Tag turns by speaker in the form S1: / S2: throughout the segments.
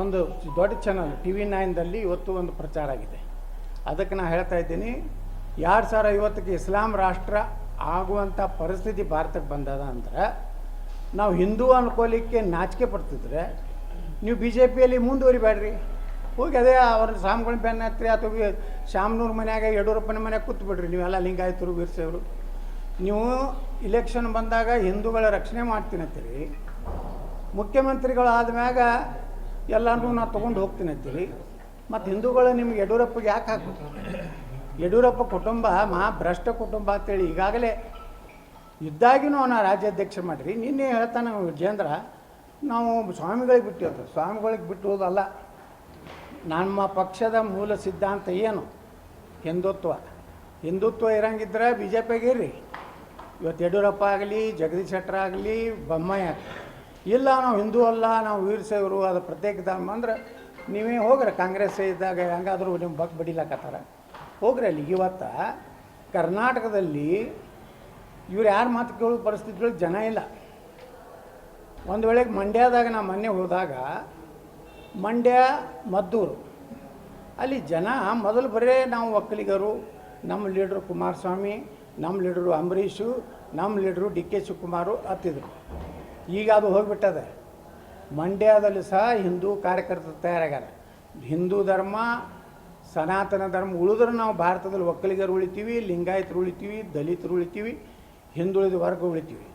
S1: ಒಂದು ದೊಡ್ಡ channel T V ನೈನ್ದಲ್ಲಿ ಇವತ್ತು ಒಂದು ಪ್ರಚಾರ ಆಗಿದೆ. ಅದಕ್ಕೆ ನಾನು ಹೇಳ್ತಾ ಇದ್ದೀನಿ, ಎರಡು ಸಾವಿರ ಐವತ್ತಕ್ಕೆ ಇಸ್ಲಾಂ ರಾಷ್ಟ್ರ ಆಗುವಂಥ ಪರಿಸ್ಥಿತಿ ಭಾರತಕ್ಕೆ ಬಂದದ ಅಂದ್ರೆ, ನಾವು ಹಿಂದೂ ಅನ್ಕೋಲಿಕ್ಕೆ ನಾಚಿಕೆ ಪಡ್ತಿದ್ರೆ, ನೀವು ಬಿ ಜೆ ಪಿಯಲ್ಲಿ ಮುಂದುವರಿಬೇಡ್ರಿ. ಹೋಗಿ ಅದೇ ಅವ್ರ ಸಾಮ್ಗಳ ಬೆನ್ನ ಹತ್ರಿ, ಅಥವಾ ಶಾಮನೂರು ಮನ್ಯಾಗ ಯಡಿಯೂರಪ್ಪನ ಮನೆಯಾಗ ಕೂತ್ಬಿಡ್ರಿ, ನೀವೆಲ್ಲ ಲಿಂಗಾಯತರು ಬಿರ್ಸೋರು ನೀವು ಇಲೆಕ್ಷನ್ ಬಂದಾಗ ಹಿಂದೂಗಳ ರಕ್ಷಣೆ ಮಾಡ್ತೀನಿ ಅಂತೀರಿ ಮುಖ್ಯಮಂತ್ರಿಗಳು ಆದ್ಮ್ಯಾಗ ಎಲ್ಲನೂ ನಾ ತೊಗೊಂಡು ಹೋಗ್ತೀನಿ ಅಂತೀರಿ? ಮತ್ತು ಹಿಂದೂಗಳು ನಿಮ್ಗೆ ಯಡಿಯೂರಪ್ಪಗೆ ಯಾಕೆ ಹಾಕ್ಬೇಕು ಯಡಿಯೂರಪ್ಪ ಕುಟುಂಬ, ಮಹಾ ಭ್ರಷ್ಟ ಕುಟುಂಬ ಅಂತೇಳಿ ಈಗಾಗಲೇ ಇದ್ದಾಗಿನೂ ಅವನ ರಾಜ್ಯಾಧ್ಯಕ್ಷ ಮಾಡಿರಿ. ನಿನ್ನೆ ಹೇಳ್ತಾನೆ ವಿಜೇಂದ್ರ ನಾವು ಸ್ವಾಮಿಗಳಿಗೆ ಬಿಟ್ಟಿರೋದು ಸ್ವಾಮಿಗಳಿಗೆ ಬಿಟ್ಟಿರೋದಲ್ಲ ನಮ್ಮ ಪಕ್ಷದ ಮೂಲ ಸಿದ್ಧಾಂತ ಏನು? ಹಿಂದುತ್ವ. ಹಿಂದುತ್ವ ಇರಂಗಿದ್ರೆ ಬಿ ಜೆ ಪಿಗೆ ಇರ್ರಿ. ಇವತ್ತು ಯಡಿಯೂರಪ್ಪ ಆಗಲಿ, ಜಗದೀಶ್ ಶೆಟ್ಟರ್ ಆಗಲಿ, ಬೊಮ್ಮಾಯಿ ಆಗಲಿ. ಇಲ್ಲ, ನಾವು ಹಿಂದೂ ಅಲ್ಲ, ನಾವು ವೀರಸೇವರು ಅದು ಪ್ರತ್ಯೇಕ ಧರ್ಮ ಅಂದ್ರೆ ನೀವೇ ಹೋಗ್ರಿ, ಕಾಂಗ್ರೆಸ್ ಇದ್ದಾಗ ಹೆಂಗಾದರೂ ನಿಮ್ಮ ಬಗ್ಗೆ ಬಡಿಲಾಕತ್ತಾರ. ಹೋಗ್ರಿ ಅಲ್ಲಿ, ಇವತ್ತ ಕರ್ನಾಟಕದಲ್ಲಿ ಇವ್ರು ಯಾರು ಮಾತು ಕೇಳೋ ಪರಿಸ್ಥಿತಿಗಳು ಜನ ಇಲ್ಲ. ಒಂದು ವೇಳೆಗೆ ಮಂಡ್ಯದಾಗ ನಾ ಮೊನ್ನೆ ಹೋದಾಗ, ಮಂಡ್ಯ ಮದ್ದೂರು, ಅಲ್ಲಿ ಜನ ಮೊದಲು ಬರೇ ನಾವು ಒಕ್ಕಲಿಗರು, ನಮ್ಮ ಲೀಡ್ರು ಕುಮಾರಸ್ವಾಮಿ, ನಮ್ಮ ಲೀಡ್ರು ಅಂಬರೀಷು, ನಮ್ಮ ಲೀಡ್ರು ಡಿ ಕೆ ಶಿವಕುಮಾರು ಹತ್ತಿದ್ರು. ಈಗ ಅದು ಹೋಗಿಬಿಟ್ಟದೆ. ಮಂಡ್ಯದಲ್ಲಿ ಸಹ ಹಿಂದೂ ಕಾರ್ಯಕರ್ತರು ತಯಾರಾಗ್ಯಾರ. ಹಿಂದೂ ಧರ್ಮ, ಸನಾತನ ಧರ್ಮ ಉಳಿದ್ರೆ ನಾವು ಭಾರತದಲ್ಲಿ ಒಕ್ಕಲಿಗರು ಉಳಿತೀವಿ, ಲಿಂಗಾಯತರು ಉಳಿತೀವಿ, ದಲಿತರು ಉಳಿತೀವಿ, ಹಿಂದುಳಿದ ವರ್ಗ ಉಳಿತೀವಿ.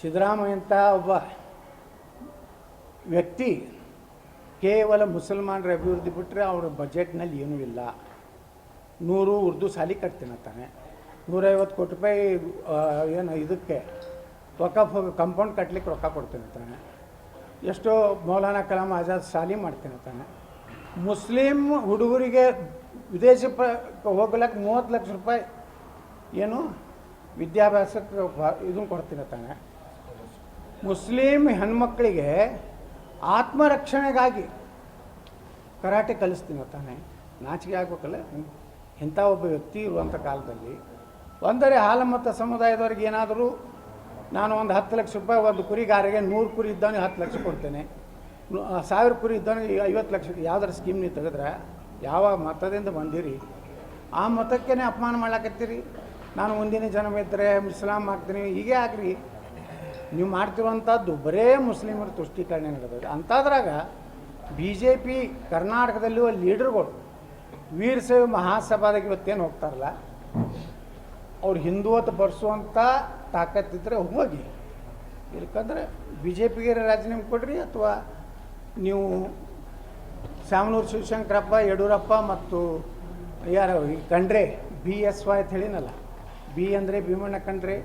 S1: ಸಿದ್ದರಾಮಯ್ಯ ಅಂತ ಒಬ್ಬ ವ್ಯಕ್ತಿ ಕೇವಲ ಮುಸಲ್ಮಾನರ ಅಭಿವೃದ್ಧಿ ಬಿಟ್ಟರೆ ಅವರ ಬಜೆಟ್ನಲ್ಲಿ ಏನೂ ಇಲ್ಲ. ನೂರು ಉರ್ದು ಸಾಲಿ ಕಟ್ತೀನಿ ಅಂತಾನೆ ನೂರೈವತ್ತು ಕೋಟಿ ರೂಪಾಯಿ ಏನು ಇದಕ್ಕೆ ವಕಫ್ ಕಂಪೌಂಡ್ ಕಟ್ಲಿಕ್ಕೆ ರೊಕ್ಕ ಕೊಡ್ತೀನಿ ಅಂತಾನೆ ಎಷ್ಟೋ ಮೌಲಾನಾ ಕಲಾಂ ಆಜಾದ್ ಶಾಲಿ ಮಾಡ್ತೀನಿ ಅಂತಾನೆ ಮುಸ್ಲಿಂ ಹುಡುಗರಿಗೆ ವಿದೇಶ ಪ, ಹೋಗ್ಲಕ್ಕೆ ಮೂವತ್ತು ಲಕ್ಷ ರೂಪಾಯಿ ಏನು ವಿದ್ಯಾಭ್ಯಾಸಕ್ಕೆ ಇದನ್ನು ಕೊಡ್ತೀನಿ ತಾನೆ. ಮುಸ್ಲಿಂ ಹೆಣ್ಮಕ್ಳಿಗೆ ಆತ್ಮರಕ್ಷಣೆಗಾಗಿ ಕರಾಟೆ ಕಲಿಸ್ತೀನಿ ತಾನೆ. ನಾಚಿಕೆ ಆಗ್ಬೇಕಲ್ಲ? ಇಂಥ ಒಬ್ಬ ವ್ಯಕ್ತಿ ಇರುವಂಥ ಕಾಲದಲ್ಲಿ. ಒಂದರೆ ಹಾಲಮತ್ತ ಸಮುದಾಯದವ್ರಿಗೆ ಏನಾದರೂ ನಾನು ಒಂದು ಹತ್ತು ಲಕ್ಷ ರೂಪಾಯಿ ಒಂದು ಕುರಿಗಾರಿಗೆ ನೂರು ಕುರಿ ಇದ್ದಾನೆ, ಹತ್ತು ಲಕ್ಷ ಕೊಡ್ತೇನೆ. ಸಾವಿರ ಕುರಿ ಇದ್ದಾನೆ ಐವತ್ತು ಲಕ್ಷ ಯಾವ್ದಾರು ಸ್ಕೀಮ್ ನೀವು ತೆಗೆದ್ರೆ ಯಾವ ಮತದಿಂದ ಬಂದಿರಿ, ಆ ಮತಕ್ಕೇ ಅಪಮಾನ ಮಾಡ್ಲಾಕತ್ತೀರಿ? ನಾನು ಮುಂದಿನ ಜನ್ಮ ಇದ್ದರೆ ಇಸ್ಲಾಂ ಆಗ್ತೀನಿ, ಹೀಗೆ ಆಗ್ರಿ. ನೀವು ಮಾಡ್ತಿರುವಂಥದ್ದು ಬರೇ ಮುಸ್ಲಿಮರ ತುಷ್ಟೀಕರಣ ನಡೆದಿದೆ ಅಂಥದ್ರಾಗ ಬಿ ಜೆ ಪಿ ಕರ್ನಾಟಕದಲ್ಲಿರುವ ಲೀಡರ್ಗಳು ವೀರಶೈವ ಮಹಾಸಭಾದಾಗ ಇವತ್ತೇನು ಹೋಗ್ತಾರಲ್ಲ ಅವ್ರು ಹಿಂದುವತ್ ಬರ್ಸುವಂಥ ತಾಕತ್ತಿದ್ರೆ ಹೋಗಿ. ಇಲ್ಕಂದ್ರೆ ಬಿ ಜೆ ಪಿಗೆ ರಾಜೀನಾಮೆ ಕೊಡ್ರಿ ಅಥವಾ ನೀವು ಶಾಮನೂರು ಶಿವಶಂಕರಪ್ಪ, ಯಡಿಯೂರಪ್ಪ ಮತ್ತು ಯಾರು ಈ ಕಂಡ್ರೆ ಬಿ ಎಸ್ ವೈ ಅಂತ ಹೇಳಿನಲ್ಲ. ಬಿ ಅಂದರೆ ಭೀಮಣ್ಣ ಕಂಡ್ರೆ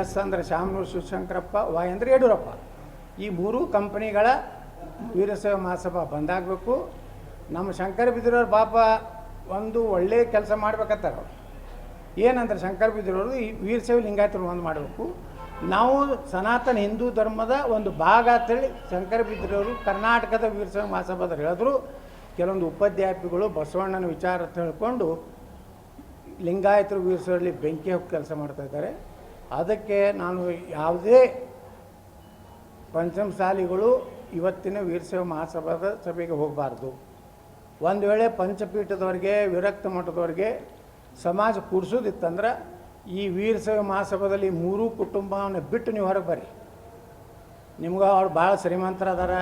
S1: ಎಸ್ ಅಂದರೆ ಶಾಮನೂರು ಶಿವಶಂಕರಪ್ಪ ವಾಯ್ ಅಂದರೆ ಯಡಿಯೂರಪ್ಪ. ಈ ಮೂರೂ ಕಂಪನಿಗಳ ವೀರಶೈವ ಮಹಾಸಭಾ ಬಂದಾಗಬೇಕು. ನಮ್ಮ ಶಂಕರ ಬಿದ್ದಿರೋರು ಪಾಪ ಒಂದು ಒಳ್ಳೆಯ ಕೆಲಸ ಮಾಡ್ಬೇಕತ್ತಾರ ಅವ್ರು. ಏನಂದ್ರೆ ಶಂಕರ ಬಿದ್ದಿರೋರು ವೀರಶೈವ ಲಿಂಗಾಯತರು ಒಂದು ಮಾಡಬೇಕು. ನಾವು ಸನಾತನ ಹಿಂದೂ ಧರ್ಮದ ಒಂದು ಭಾಗ ಅಂತೇಳಿ ಶಂಕರ ಬಿದ್ದಿರೋರು ಕರ್ನಾಟಕದ ವೀರಶೈವ ಮಹಾಸಭಾದ್ರು ಹೇಳಿದ್ರು. ಕೆಲವೊಂದು ಉಪಾಧ್ಯಾಪಿಗಳು ಬಸವಣ್ಣನ ವಿಚಾರ ತಿಳ್ಕೊಂಡು ಲಿಂಗಾಯತರು ವೀರಶೈವರಲ್ಲಿ ಬೆಂಕಿ ಹೋಗಿ ಕೆಲಸ ಮಾಡ್ತಾ ಇದ್ದಾರೆ. ಅದಕ್ಕೆ ನಾನು ಯಾವುದೇ ಪಂಚಮಸಾಲಿಗಳು ಇವತ್ತಿನ ವೀರಶೈವ ಮಹಾಸಭಾದ ಸಭೆಗೆ ಹೋಗಬಾರ್ದು. ಒಂದು ವೇಳೆ ಪಂಚಪೀಠದವ್ರಿಗೆ, ವಿರಕ್ತ ಮಠದವ್ರಿಗೆ ಸಮಾಜ ಕೂಡಿಸೋದಿತ್ತಂದ್ರೆ ಈ ವೀರಶೈವ ಮಹಾಸಭದಲ್ಲಿ ಮೂರೂ ಕುಟುಂಬವನ್ನು ಬಿಟ್ಟು ನೀವು ಹೊರಗೆ ಬರ್ರಿ. ನಿಮ್ಗೆ ಅವ್ರು ಭಾಳ ಶ್ರೀಮಂತರ ಅದಾರ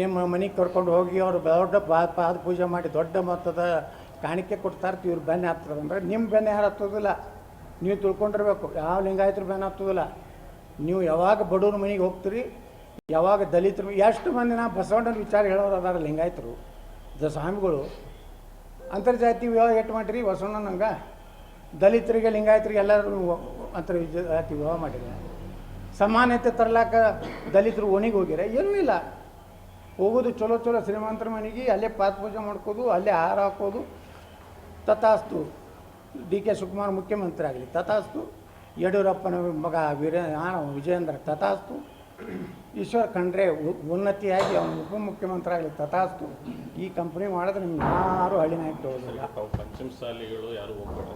S1: ನಿಮ್ಮ ಮನೆಗೆ ಕರ್ಕೊಂಡು ಹೋಗಿ ಅವರು ದೊಡ್ಡ ಪಾ, ಪಾದ ಪೂಜೆ ಮಾಡಿ ದೊಡ್ಡ ಮೊತ್ತದ ಕಾಣಿಕೆ ಕೊಡ್ತಾರೆ ಇವ್ರು ಬೆನ್ನೆ ಹತ್ತದ ಅಂದ್ರೆ ನಿಮ್ಮ ಬೆನ್ನೆ ಯಾರು ಹತ್ತೋದಿಲ್ಲ ನೀವು ತಿಳ್ಕೊಂಡಿರ್ಬೇಕು, ಯಾವ ಲಿಂಗಾಯತರು ಬೆನ್ನ ಹತ್ತೋದಿಲ್ಲ. ನೀವು ಯಾವಾಗ ಬಡವ್ರ ಮನೆಗೆ ಹೋಗ್ತೀರಿ, ಯಾವಾಗ ದಲಿತರು, ಎಷ್ಟು ಮಂದಿ ನಾ ಬಸವಣ್ಣನ ವಿಚಾರ ಹೇಳೋರು ಅದಾರ ಲಿಂಗಾಯತರು, ದ ಸ್ವಾಮಿಗಳು ಅಂತರ್ಜಾತಿ ವಿವಾಹ ಎಟ್ಟು ಮಾಡಿರಿ? ಬಸವಣ್ಣನಂಗೆ ದಲಿತರಿಗೆ, ಲಿಂಗಾಯತರಿಗೆ ಎಲ್ಲರೂ ಅಂತರ್ಜಾತಿ ವಿವಾಹ ಮಾಡಿದ್ರೆ ಸಮಾನತೆ ತರ್ಲಾಕ ದಲಿತರು ಓಣಿಗೆ ಹೋಗಿರ? ಏನೂ ಇಲ್ಲ. ಹೋಗೋದು ಚಲೋ ಚಲೋ ಶ್ರೀಮಂತರ ಮನೆಗೆ, ಅಲ್ಲೇ ಪಾತ್ ಪೂಜೆ ಮಾಡ್ಕೋದು, ಅಲ್ಲೇ ಹಾರ ಹಾಕೋದು. ತಥಾಸ್ತು, ಡಿ ಕೆ ಶಿವಕುಮಾರ್ ಮುಖ್ಯಮಂತ್ರಿ ಆಗಲಿ. ತಥಾಸ್ತು, ಯಡಿಯೂರಪ್ಪನ ಮಗ ವೀರ ವಿಜಯೇಂದ್ರ. ತಥಾಸ್ತು, ಈಶ್ವರ್ ಖಂಡ್ರೆ ಉನ್ನತಿಯಾಗಿ ಅವನು ಉಪಮುಖ್ಯಮಂತ್ರಿ ಆಗಲಿ. ತಥಾಸ್ತು ಈ ಕಂಪ್ನಿ ಮಾಡಿದ್ರೆ ನಿಮ್ಗೆ ಯಾರು ಹಳ್ಳಿನ ಇಟ್ಟು ಹೋಗೋದಿಲ್ಲ
S2: ಪಂಚಮಸಾಲಿಗಳು ಯಾರು ಹೋಗ್ಬೇಡ.